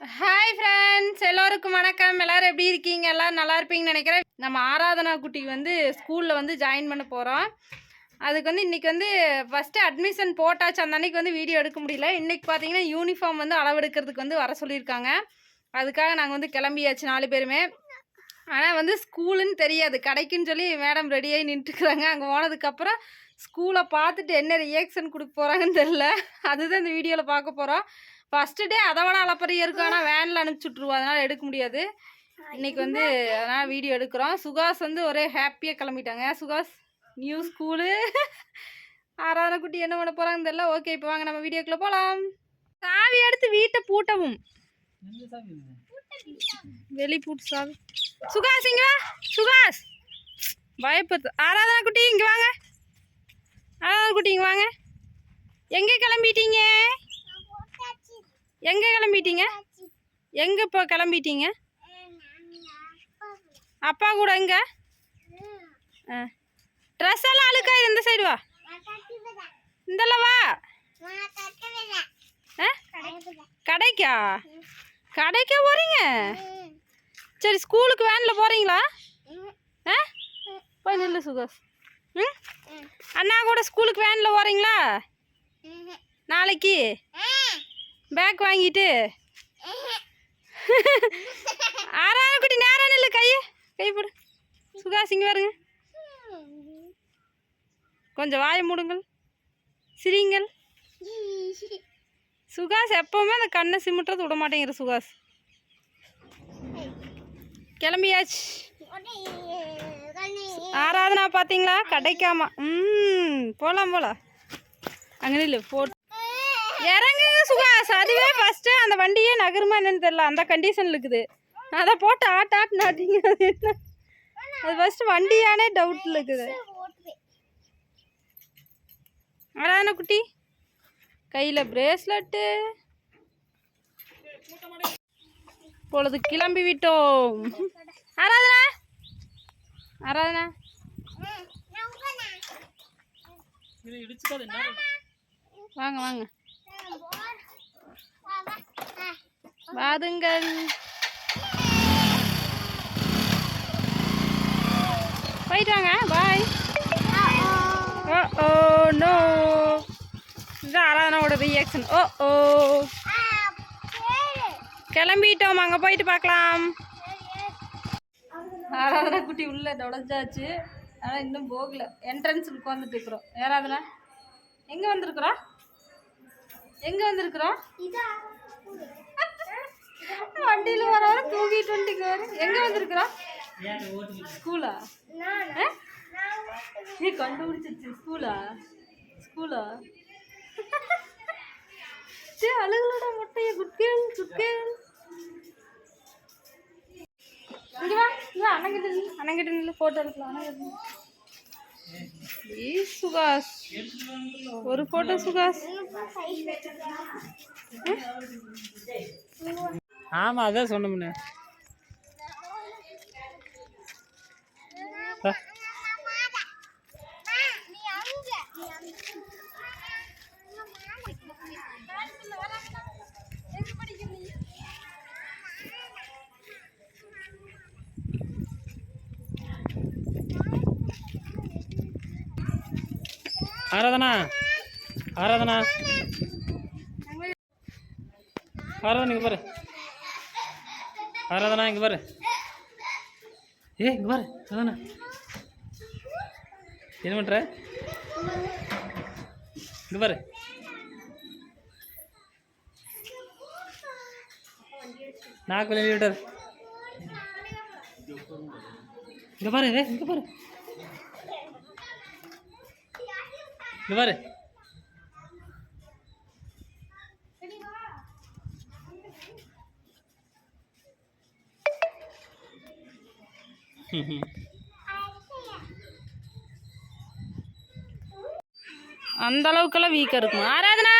Hi friends எல்லோருக்கும் வணக்கம். எல்லாரும் எப்படி இருக்கீங்க? எல்லோரும் நல்லா இருப்பீங்கன்னு நினைக்கிறேன். நம்ம ஆராதனா குட்டிக்கு வந்து ஸ்கூலில் வந்து ஜாயின் பண்ண போகிறோம் அதுக்கு வந்து இன்றைக்கி வந்து ஃபஸ்ட்டு அட்மிஷன் போட்டாச்சு. அந்த அன்னைக்கு வந்து வீடியோ எடுக்க முடியல. இன்றைக்கி பார்த்தீங்கன்னா யூனிஃபார்ம் வந்து அளவெடுக்கிறதுக்கு வந்து வர சொல்லியிருக்காங்க. அதுக்காக நாங்கள் வந்து கிளம்பியாச்சு நாலு பேருமே. ஆனால் வந்து ஸ்கூலுன்னு தெரியாது. கடைக்குன்னு சொல்லி மேடம் ரெடியாகி நின்றுட்டுருக்குறாங்க அங்கே போனதுக்கப்புறம் ஸ்கூலை பார்த்துட்டு என்ன ரியாக்ஷன் கொடுக்க போகிறாங்கன்னு தெரில அதுதான் இந்த வீடியோவில் பார்க்க போகிறோம் ஃபஸ்ட்டு டே அதை விட அளப்பரிய இருக்கும் ஆனால் வேனில் அனுப்பிச்சி விட்ருவோம் அதனால் எடுக்க முடியாது. இன்னைக்கு வந்து அதனால் வீடியோ எடுக்கிறோம். சுகாஷ் வந்து ஒரே ஹாப்பியாக கிளம்பிட்டாங்க. சுகாஷ் நியூ ஸ்கூலு ஆராதனை குட்டி என்ன பண்ண போகிறாங்கன்னு தெரியல. ஓகே இப்போ வாங்க நம்ம வீடியோக்குள்ளே போகலாம் சாவி எடுத்து வீட்டை பூட்டவும். வெளி பூட்டு சாவி. சுகாஷ் இங்கே வா. சுகாஸ். பயப்பத்து ஆராதனா குட்டி இங்கே வாங்க. ஆராதனா குட்டி இங்கே வாங்க. எங்கே கிளம்பிட்டீங்க? எங்கே கிளம்பிட்டீங்க? எங்கே இப்போ கிளம்பிட்டீங்க? அப்பா கூட எங்கே? ஆ. ட்ரெஸ் எல்லாம் அழுக்கா இந்த சைடு வா. இந்தல வா. ஆ? கடைக்கா? கடைக்கா போகிறீங்க சரி ஸ்கூலுக்கு வேனில் போகிறீங்களா ஆ? போய் நில்லு சுகாஸ் ம்? அண்ணா கூட ஸ்கூலுக்கு வேனில் போகிறீங்களா நாளைக்கு? பேக் வாங்கிட்டு. ஆறாவது குட்டி நேரம் இல்லை கையை கை போடு. சுகாஸ் இங்கே வருங்க கொஞ்சம் வாயை மூடுங்கள். சிரிங்கள் சுகாஸ் எப்பவுமே அந்த கண்ணை சிமிட்டுறது விட மாட்டேங்கிற சுகாஸ். கிளம்பியாச்சு. ஆராதனா பார்த்தீங்களா? கிடைக்காமா. ம் போகலாம் போகலாம் அங்கே இல்லை போட்டு. இறங்குங்க சுகாஸ் அதுவே ஃபஸ்ட்டு அந்த வண்டியே நகருமா என்னன்னு தெரியல. அந்த கண்டிஷனில் இருக்குது. அதை போட்டு ஆட்டு ஆட்டு நாட்டிங்க அது என்ன? அது ஃபஸ்ட்டு வண்டியானே டவுட்டில் இருக்குது. ஆராதனா குட்டி. கையில் பிரேஸ்லெட்டு பொழுது கிளம்பி விட்டோம். ஆராதனா? ஆராதனா? வாங்க வாங்க. வாருங்கள் போயிட்டு வாங்க பாய் ஓ ஓ நோ இது ஆராதனாவோட ரியாக்ஷன் ஓ ஓ கிளம்பிட்டோம். அங்கே போயிட்டு பார்க்கலாம். ஆராதனா குட்டி உள்ள நுழைஞ்சாச்சு ஆனால் இன்னும் போகல. என்ட்ரன்ஸுக்கு உட்காந்துட்டு இருக்கிறோம். ஆராதனா எங்கே வந்திருக்குறா? எங்கே வந்திருக்கிறோம்? வண்டியில் வர வர தூக்கிட்டு வந்துட்டு வர எங்கே வந்திருக்கிறோம்? ஸ்கூலா? நீ கண்டுபிடிச்சிருச்சு. ஸ்கூலா? ஸ்கூலா? சே அழுகலோட முட்டைய. குட்கேள் குட்கேள் இங்க வா இங்க வா. அண்ணங்கிட்ட நில்லு. அண்ணங்கிட்ட நில்லு. ஃபோட்டோ எடுக்கலாம். அண்ணங்கிட்ட சுகாஷ். ஒரு ஃபோட்டோ சுகாஷ். ஆமாம் அதான் சொன்னோம்ண்ணே ஆராதனா? ஆராதனா? ஆராதனா இங்கே பாரு. ஆராதனா இங்கே பாரு. ஏ இங்கே பாரு ஆராதனா. என்ன பண்ணுற இங்கே பாரு. நாக்கு வெளியே விட்டார். இங்கே பாரு இங்கே பாரு. பாரு. அந்த அளவுக்கெல்லாம் வீக்காக இருக்கும். ஆராதனா?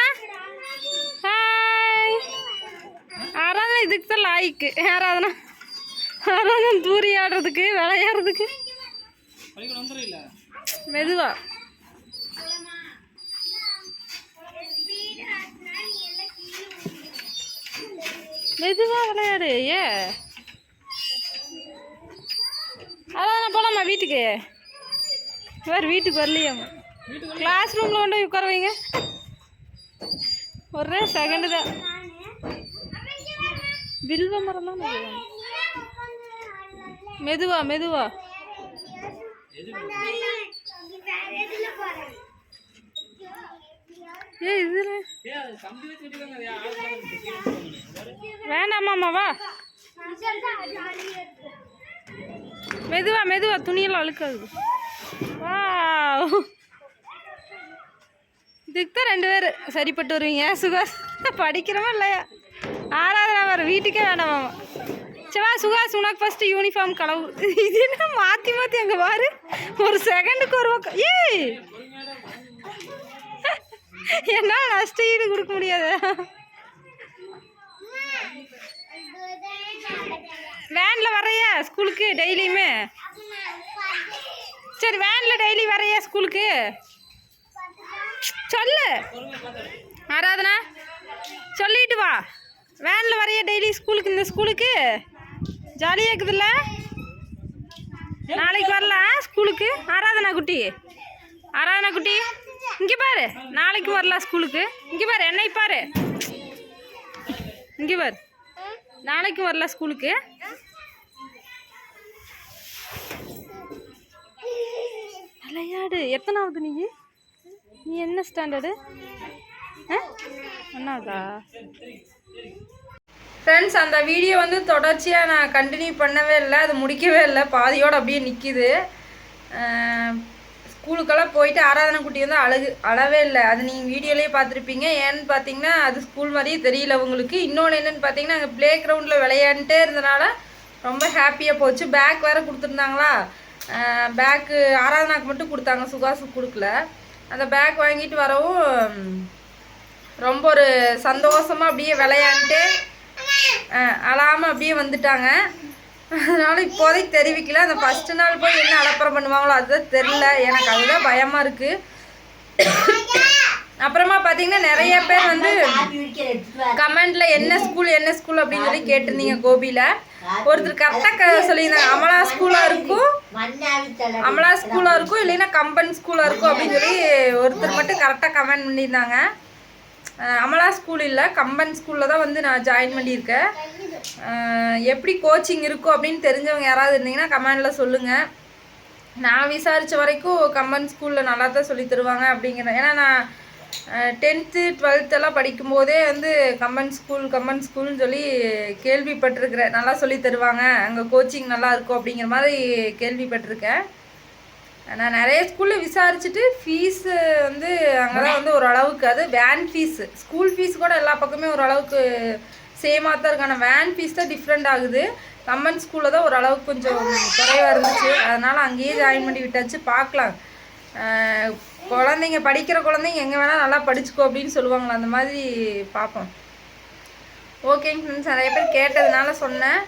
ஹாய் ஆராதனா இதுக்கு தான் லாய்க்கு ஆராதனா ஆராதனா தூரி ஆடுறதுக்கு விளையாடுறதுக்கு. மெதுவா. மெதுவாக விளையாடு ஏ. அதான் போகலாமா வீட்டுக்கு? வேறு வீட்டுக்கு வரலையாமா கிளாஸ் ரூமில் கொண்டு போய் உட்கார வைங்க. ஒரே செகண்டு தான். வில்வ மரம் தான் மெதுவா மெதுவா. ஏ இதுல. வேண்டாமாம்மா வா. மெதுவா மெதுவா துணியெல்லாம் அழுக்காது. வா இதுக்கு தான் ரெண்டு பேர் சரிப்பட்டு வருவீங்க. சுகாஸ் படிக்கிறோமா இல்லையா? ஆறாவது வர வீட்டுக்கே வேணாமாமா சரி சுகாஸ் உனக்கு ஃபஸ்ட்டு யூனிஃபார்ம் களவு. இது என்ன மாற்றி மாற்றி அங்கே பாரு. ஒரு செகண்டுக்கு ஒரு ஏய்! என்னால் நஷ்ட ஈடு கொடுக்க முடியாது. வேனில் வரையா ஸ்கூலுக்கு டெய்லியுமே சரி வேனில் டெய்லி வரையா ஸ்கூலுக்கு சொல்லு. ஆராதனா சொல்லிட்டு வா. வேனில் வரையா டெய்லி ஸ்கூலுக்கு இந்த ஸ்கூலுக்கு ஜாலியாக இருக்குதுல்ல? நாளைக்கு வரலாம் ஸ்கூலுக்கு ஆராதனா குட்டி. ஆராதனா குட்டி. இங்கே பாரு நாளைக்கு வரலாம் ஸ்கூலுக்கு. இங்கே பாரு என்னை பாரு. இங்கே பாரு. நாளைக்கு வரலாம் ஸ்கூலுக்கு. விளையாடு எத்தனாவது நீ? நீ என்ன ஸ்டாண்டர்டு ஒன்றாவதா ஃப்ரெண்ட்ஸ் அந்த வீடியோ வந்து தொடர்ச்சியாக நான் கண்டினியூ பண்ணவே இல்லை. அது முடிக்கவே இல்லை. பாதியோடு அப்படியே நிற்கிது ஸ்கூலுக்கெல்லாம் போயிட்டு ஆராதனை குட்டி வந்து அழகு அழவே இல்லை. அது நீங்கள் வீடியோலேயே பார்த்துருப்பீங்க. ஏன்னு பார்த்தீங்கன்னா அது ஸ்கூல் மாதிரியே தெரியல உங்களுக்கு. இன்னொன்று என்னென்னு பார்த்தீங்கன்னா அங்கே ப்ளே கிரவுண்டில் விளையாண்டுட்டே இருந்தனால ரொம்ப ஹாப்பியாக போச்சு. பேக் வேறு கொடுத்துருந்தாங்களா? பேக்கு ஆராதனாக்கு மட்டும் கொடுத்தாங்க. சுகாசு கொடுக்கல. அந்த பேக் வாங்கிட்டு வரவும் ரொம்ப ஒரு சந்தோஷமாக அப்படியே விளையாண்டுட்டு அழாமல் அப்படியே வந்துட்டாங்க. அதனால இப்போதைக்கு தெரிவிக்கல. அந்த ஃபஸ்ட்டு நாள் போய் என்ன அலப்பறம் பண்ணுவாங்களோ அதுதான் தெரில எனக்கு அதுதான் பயமாக இருக்குது அப்புறமா பார்த்தீங்கன்னா நிறைய பேர் வந்து கமெண்ட்ல என்ன ஸ்கூல் என்ன ஸ்கூல் அப்படின்னு சொல்லி கேட்டிருந்தீங்க கோபியில். ஒருத்தர் கரெக்டாக சொல்லியிருந்தாங்க. அமலா ஸ்கூலாக இருக்கும். அமலா ஸ்கூலாக இருக்கும். இல்லைன்னா கம்பன் ஸ்கூலாக இருக்கும் அப்படின்னு சொல்லி ஒருத்தர் மட்டும் கரெக்டாக கமெண்ட் பண்ணியிருந்தாங்க. அமலா ஸ்கூல் இல்லை கம்பன் ஸ்கூலில் தான் வந்து நான் ஜாயின் பண்ணியிருக்கேன். எப்படி கோச்சிங் இருக்கும் அப்படின்னு தெரிஞ்சவங்க யாராவது இருந்தீங்கன்னா கமெண்டில் சொல்லுங்கள் நான் விசாரித்த வரைக்கும் கம்பன் ஸ்கூலில் நல்லா தான் சொல்லி தருவாங்க அப்படிங்கிறேன் ஏன்னா நான் டென்த்து டுவெல்த்தெல்லாம் படிக்கும்போதே வந்து கம்பன் ஸ்கூல் கம்பன் ஸ்கூல்னு சொல்லி கேள்விப்பட்டிருக்கிறேன். நல்லா சொல்லி தருவாங்க. அங்கே கோச்சிங் நல்லா இருக்கும் அப்படிங்கிற மாதிரி கேள்விப்பட்டிருக்கேன். நான் நிறைய ஸ்கூலில் விசாரிச்சுட்டு ஃபீஸு வந்து அங்கே தான் வந்து ஓரளவுக்கு அது வேன் ஃபீஸு ஸ்கூல் ஃபீஸ் கூட எல்லா பக்கமே ஓரளவுக்கு சேமாக தான் இருக்கு. ஆனால் வேன் ஃபீஸ் தான் டிஃப்ரெண்ட் ஆகுது. கம்மன் ஸ்கூலில் தான் ஓரளவுக்கு கொஞ்சம் குறைவாக இருந்துச்சு. அதனால் அங்கேயே ஜாயின் பண்ணி விட்டாச்சு. பார்க்கலாம். குழந்தைங்க படிக்கிற குழந்தைங்க எங்கே வேணால் நல்லா படிச்சுக்கோ அப்படின்னு சொல்லுவாங்களா அந்த மாதிரி பார்ப்போம். ஓகேங்க ஃப்ரெண்ட்ஸ் நிறைய பேர் கேட்டதுனால சொன்னேன்.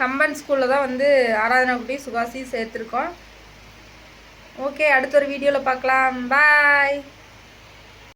கம்பன் ஸ்கூலில் தான் வந்து ஆராதனா குட்டி சுகாசி சேர்த்துருக்கோம். ஓகே அடுத்த ஒரு வீடியோவில் பார்க்கலாம். பாய்